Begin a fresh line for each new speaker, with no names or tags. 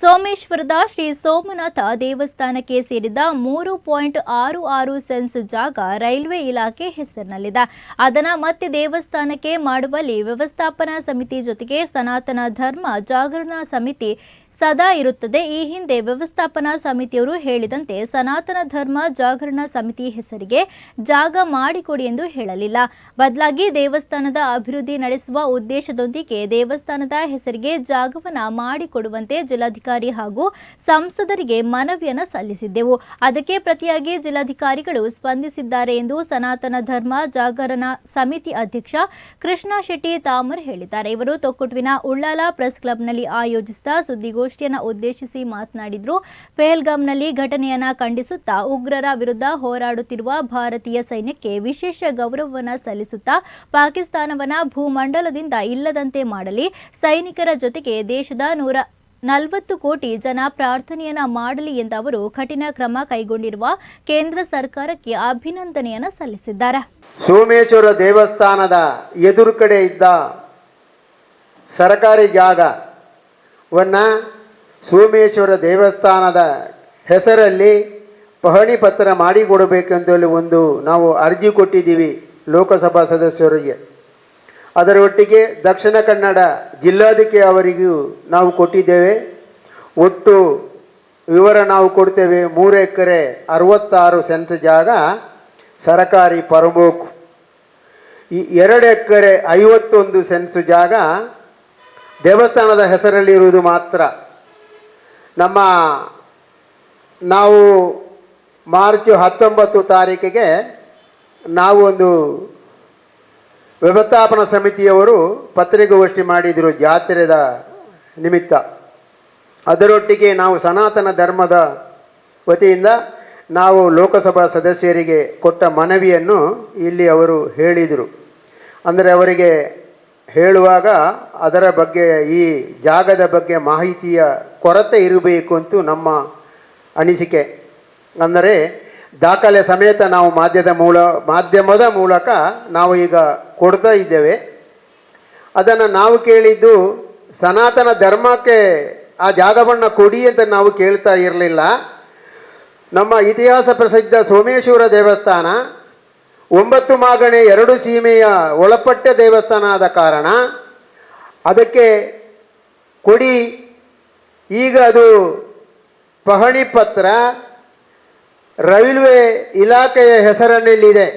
ಸೋಮೇಶ್ವರದ ಶ್ರೀ ಸೋಮನಾಥ ದೇವಸ್ಥಾನಕ್ಕೆ ಸೇರಿದ ಮೂರು ಪಾಯಿಂಟ್ ಆರು ಆರು ಸೆನ್ಸ್ ಜಾಗ ರೈಲ್ವೆ ಇಲಾಖೆ ಹೆಸರಿನಲ್ಲಿದೆ. ಅದನ್ನು ಮತ್ತೆ ದೇವಸ್ಥಾನಕ್ಕೆ ಮಾಡುವಲ್ಲಿ ವ್ಯವಸ್ಥಾಪನಾ ಸಮಿತಿ ಜೊತೆಗೆ ಸನಾತನ ಧರ್ಮ ಜಾಗರಣಾ ಸಮಿತಿ ಸದಾ ಇರುತ್ತದೆ. ಈ ಹಿಂದೆ ವ್ಯವಸ್ಥಾಪನಾ ಸಮಿತಿಯವರು ಹೇಳಿದಂತೆ ಸನಾತನ ಧರ್ಮ ಜಾಗರಣ ಸಮಿತಿ ಹೆಸರಿಗೆ ಜಾಗ ಮಾಡಿಕೊಡಿ ಎಂದು ಹೇಳಲಿಲ್ಲ. ಬದಲಾಗಿ ದೇವಸ್ಥಾನದ ಅಭಿವೃದ್ಧಿ ನಡೆಸುವ ಉದ್ದೇಶದೊಂದಿಗೆ ದೇವಸ್ಥಾನದ ಹೆಸರಿಗೆ ಜಾಗವನ್ನು ಮಾಡಿಕೊಡುವಂತೆ ಜಿಲ್ಲಾಧಿಕಾರಿ ಹಾಗೂ ಸಂಸದರಿಗೆ ಮನವಿಯನ್ನು ಸಲ್ಲಿಸಿದ್ದೆವು. ಅದಕ್ಕೆ ಪ್ರತಿಯಾಗಿ ಜಿಲ್ಲಾಧಿಕಾರಿಗಳು ಸ್ಪಂದಿಸಿದ್ದಾರೆ ಎಂದು ಸನಾತನ ಧರ್ಮ ಜಾಗರಣ ಸಮಿತಿ ಅಧ್ಯಕ್ಷ ಕೃಷ್ಣ ಶೆಟ್ಟಿ ತಾಮರ್ ಹೇಳಿದ್ದಾರೆ. ಇವರು ತೊಕ್ಕುಟುವಿನ ಉಳ್ಳಾಲ ಪ್ರೆಸ್ ಕ್ಲಬ್ನಲ್ಲಿ ಆಯೋಜಿಸಿದ ಸುದ್ದಿಗೋಷ್ಠಿಯನ್ನ ಉದ್ದೇಶಿಸಿ ಮಾತನಾಡಿದ್ರು. ಪೆಹಲ್ಗಾಮ್ನಲ್ಲಿ ಘಟನೆಯನ್ನ ಖಂಡಿಸುತ್ತಾ ಉಗ್ರರ ವಿರುದ್ಧ ಹೋರಾಡುತ್ತಿರುವ ಭಾರತೀಯ ಸೈನ್ಯಕ್ಕೆ ವಿಶೇಷ ಗೌರವವನ್ನು ಸಲ್ಲಿಸುತ್ತಾ ಪಾಕಿಸ್ತಾನವನ್ನ ಭೂಮಂಡಲದಿಂದ ಇಲ್ಲದಂತೆ ಮಾಡಲಿ. ಸೈನಿಕರ ಜೊತೆಗೆ ದೇಶದ ನೂರ ನಲವತ್ತು ಕೋಟಿ ಜನ ಪ್ರಾರ್ಥನೆಯನ್ನ ಮಾಡಲಿ ಎಂದ ಅವರು ಕಠಿಣ ಕ್ರಮ ಕೈಗೊಂಡಿರುವ ಕೇಂದ್ರ ಸರ್ಕಾರಕ್ಕೆ ಅಭಿನಂದನೆಯನ್ನ ಸಲ್ಲಿಸಿದ್ದಾರೆ.
ಸೋಮೇಶ್ವರ ದೇವಸ್ಥಾನದ ಎದುರು ಇದ್ದ ಸರ್ಕಾರಿ ಜಾಗವನ್ನು ಸೋಮೇಶ್ವರ ದೇವಸ್ಥಾನದ ಹೆಸರಲ್ಲಿ ಪಹಣಿ ಪತ್ರ ಮಾಡಿಕೊಡಬೇಕೆಂದಲ್ಲಿ ಒಂದು ನಾವು ಅರ್ಜಿ ಕೊಟ್ಟಿದ್ದೀವಿ ಲೋಕಸಭಾ ಸದಸ್ಯರಿಗೆ. ಅದರೊಟ್ಟಿಗೆ ದಕ್ಷಿಣ ಕನ್ನಡ ಜಿಲ್ಲಾಧಿಕಾರಿ ಅವರಿಗೂ ನಾವು ಕೊಟ್ಟಿದ್ದೇವೆ. ಒಟ್ಟು ವಿವರ ನಾವು ಕೊಡ್ತೇವೆ ಮೂರು ಎಕರೆ ಅರವತ್ತಾರು ಸೆನ್ಸ್ ಜಾಗ ಸರಕಾರಿ ಪರಮೋಕ್ ಈ ಎರಡು ಎಕರೆ ಐವತ್ತೊಂದು ಸೆನ್ಸ್ ಜಾಗ ದೇವಸ್ಥಾನದ ಹೆಸರಲ್ಲಿರುವುದು ಮಾತ್ರ. ನಮ್ಮ ನಾವು ಮಾರ್ಚ್ ಹತ್ತೊಂಬತ್ತು ತಾರೀಕಿಗೆ ನಾವು ಒಂದು ವ್ಯವಸ್ಥಾಪನಾ ಸಮಿತಿಯವರು ಪತ್ರಿಕಾಗೋಷ್ಠಿ ಮಾಡಿದರು ಜಾತ್ರೆದ ನಿಮಿತ್ತ. ಅದರೊಟ್ಟಿಗೆ ನಾವು ಸನಾತನ ಧರ್ಮದ ವತಿಯಿಂದ ನಾವು ಲೋಕಸಭಾ ಸದಸ್ಯರಿಗೆ ಕೊಟ್ಟ ಮನವಿಯನ್ನು ಇಲ್ಲಿ ಅವರು ಹೇಳಿದರು. ಅಂದರೆ ಅವರಿಗೆ ಹೇಳುವಾಗ ಅದರ ಬಗ್ಗೆ ಈ ಜಾಗದ ಬಗ್ಗೆ ಮಾಹಿತಿಯ ಕೊರತೆ ಇರಬೇಕು ಅಂತೂ ನಮ್ಮ ಅನಿಸಿಕೆ. ಅಂದರೆ ದಾಖಲೆ ಸಮೇತ ನಾವು ಮಾಧ್ಯಮದ ಮೂಲ, ಮಾಧ್ಯಮದ ಮೂಲಕ ನಾವು ಈಗ ಕೊಡ್ತಾ ಇದ್ದೇವೆ. ಅದನ್ನು ನಾವು ಕೇಳಿದ್ದು ಸನಾತನ ಧರ್ಮಕ್ಕೆ ಆ ಜಾಗವನ್ನು ಕೊಡಿ ಅಂತ ನಾವು ಕೇಳ್ತಾ ಇರಲಿಲ್ಲ. ನಮ್ಮ ಇತಿಹಾಸ ಪ್ರಸಿದ್ಧ ಸೋಮೇಶ್ವರ ದೇವಸ್ಥಾನ, ಒಂಬತ್ತು ಮಾಗಣೆ ಎರಡು ಸೀಮೆಯ ಒಳಪಟ್ಟ ದೇವಸ್ಥಾನ ಆದ ಕಾರಣ ಅದಕ್ಕೆ ಕೊಡಿ ಈಗ ಅದು ಪಹಣಿ ಪತ್ರ ರೈಲ್ವೆ ಇಲಾಖೆಯ ಹೆಸರಿನಲ್ಲಿದೆ